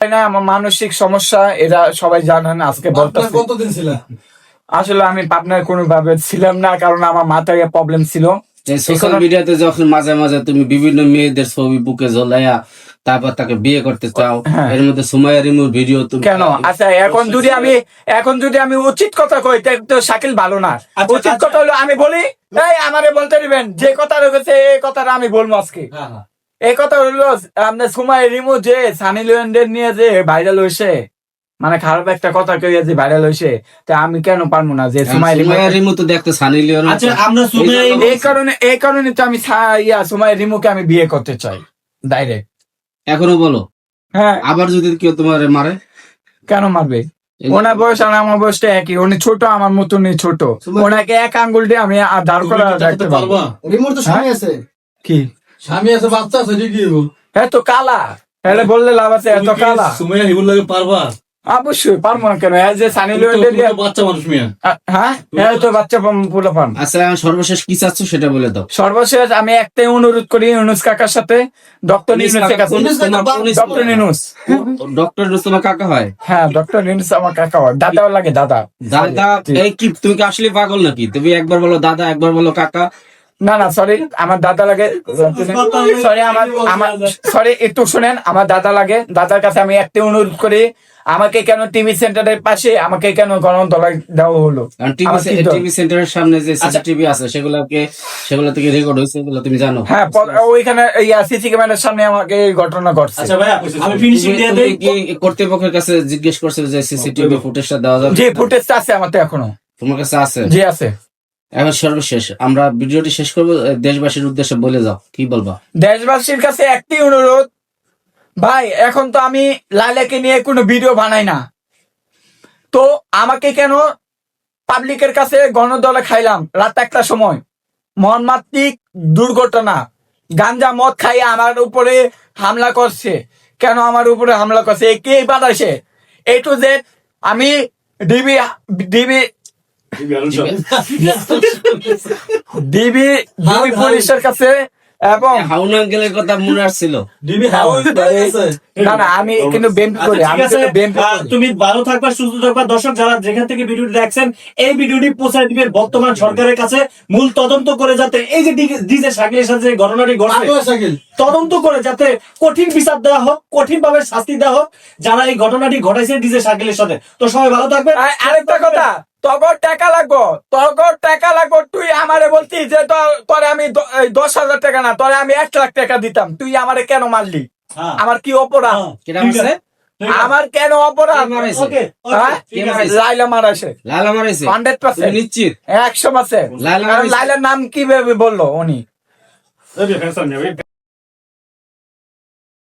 না আমার মানসিক সমস্যা এরা সবাই জানেন আজকে বলতেছি। কতদিন ছিল আসলে আমি পাবনার কোনো ভাবে ছিলাম না কারণ আমার মাথায় প্রবলেম ছিল। সোশ্যাল মিডিয়াতে যখন মাঝে মাঝে তুমি বিভিন্ন মেয়েদের ছবি বুকে ঝোলাইয়া তারপর তাকে বিয়ে করতে চাও হ্যাঁ। এর মধ্যে সুমাইয়া রিমুর ভিডিও তুমি কেন? আচ্ছা এখন যদি আমি এখন যদি আমি উচিত কথা কই তো শাকিল ভালো না। আচ্ছা, উচিত আচ্ছা। কথা হলো আমি বলি এই আমারে বলতে দিবেন যে কথা রয়েছে এই কথাটা আমি বলব আজকে। হ্যাঁ হ্যাঁ। এই কথা হলো আপনার সুমাই রিমু যে সানি লিওনের নিয়ে যে ভাইরাল হয়েছে মানে খারাপ একটা কথা কইয়া যে ভাইরাল হয়েছে তা আমি কেন পারব না যে সুমাই রিমু রিমু তো দেখতে সানি লিওন আচ্ছা আমরা সুমাইয়া এই কারণে এই কারণে তো আমি ইয়া সুমাই রিমুকে আমি বিয়ে করতে চাই ডাইরেক্ট এখনও বলো। হ্যাঁ। আবার যদি কেউ তোমার মারে? কেন মারবে? ওনার বয়স আর আমার বয়সটা একই উনি ছোট আমার মতনই ছোট। ওনাকে এক আঙ্গুল দিয়ে আমি আর দাঁড় করা রাখতে পারব রিমোট তো স্বামী আছে। কি? স্বামী আছে বাচ্চা আছে? এত কালা। এটা বললে লাভ আছে এত কালা। সুমাইয়া হিবুল লাগে পারবা? অবশ্যই পারব না কেন? যে সানি বাচ্চা মানুষ মিয়া। হ্যাঁ? তো বাচ্চা পান আচ্ছা সর্বশেষ কি চাচ্ছ সেটা বলে দাও। সর্বশেষ আমি একটাই অনুরোধ করি ইউনুস কাকার সাথে। ডক্টর নিনুসের কাছে। ডক্টর নিনুস ডক্টর তোমার কাকা হয়? হ্যাঁ ডক্টর নিনুস আমার কাকা হয়। দাদাও লাগে দাদা। দাদা এই কি তুমি কি আসলে পাগল নাকি? তুমি একবার বলো দাদা একবার বলো কাকা। না না সরি আমার দাদা লাগে সরি আমার আমার সরি একটু শুনেন আমার দাদা লাগে দাদার কাছে আমি একটাই অনুরোধ করি আমাকে কেন টিভি সেন্টারের পাশে আমাকে কেন গণতলায় দেওয়া হলো? টিভি সেন্টারের সামনে যে সিসিটিভি আছে সেগুলোকে সেগুলো থেকে রেকর্ড হয়েছে এগুলো তুমি জানো। হ্যাঁ ওইখানে সিসি ক্যামেরার সামনে আমাকে এই ঘটনা ঘটছে। আচ্ছা ভাইয়া আমি ফিনিশিং দিয়ে দেই। কি কর্তৃপক্ষের কাছে জিজ্ঞেস করছে যে সিসিটিভি ফুটেজটা দেওয়া যাবে? যে ফুটেজটা আছে আমার তো এখনও। তোমার কাছে আছে? জি আছে। এখন সর্বশেষ আমরা ভিডিওটি শেষ করব দেশবাসীর উদ্দেশ্যে বলে যাও, কি বলবা? দেশবাসীর কাছে একটি অনুরোধ, ভাই, এখন তো আমি লাইলাকে নিয়ে কোনো ভিডিও বানাই না। তো আমাকে কেন পাবলিকের কাছে গণদলে খাইলাম রাত একটা সময়? মর্মাত্মিক দুর্ঘটনা। গাঞ্জা মদ খাইয়ে আমার উপরে হামলা করছে। কেন আমার উপরে হামলা করছে? কে বাতাসে এ টু জেড আমি ডিবি ডিবি ডিবি ডিবি পুলিশের কাছে এবং হাউন আঙ্কেলের কথা মনে আসছিল। ডিবি হাউস না না আমি কিন্তু বেম্প করি আচ্ছা, আমি তুমি ভালো থাকবা সুস্থ থাকবা। দর্শক যারা যেখান থেকে ভিডিওটি দেখছেন এই ভিডিওটি পৌঁছায় দিবেন বর্তমান সরকারের কাছে। মূল তদন্ত করে যাতে এই যে ডিজে শাকিলের সাথে যে ঘটনাটি শাকিল। তদন্ত করে যাতে কঠিন বিচার দেওয়া হোক কঠিন ভাবে শাস্তি দেওয়া হোক যারা এই ঘটনাটি ঘটাইছে ডিজে শাকিলের সাথে। তো সবাই ভালো থাকবেন। আর আরেকটা কথা তগর টাকা লাগবো তগর টাকা লাগবো তুই আমারে বলতি যে ত- তোরে আমি দশ হাজার টাকা না তোরে আমি এক লাখ টাকা দিতাম তুই আমারে কেন মারলি? হ্যাঁ, আমার কি অপরাধ? হ্যাঁ। আমার কেন অপরাধ? মারাইছে? হ্যাঁ? ঠিক কে লাইলা মারাইছে। Hundred percent. নিশ্চিত? একশো পার্সেন্ট। লাইলা লাইলার নাম কীভাবে বলল উনি?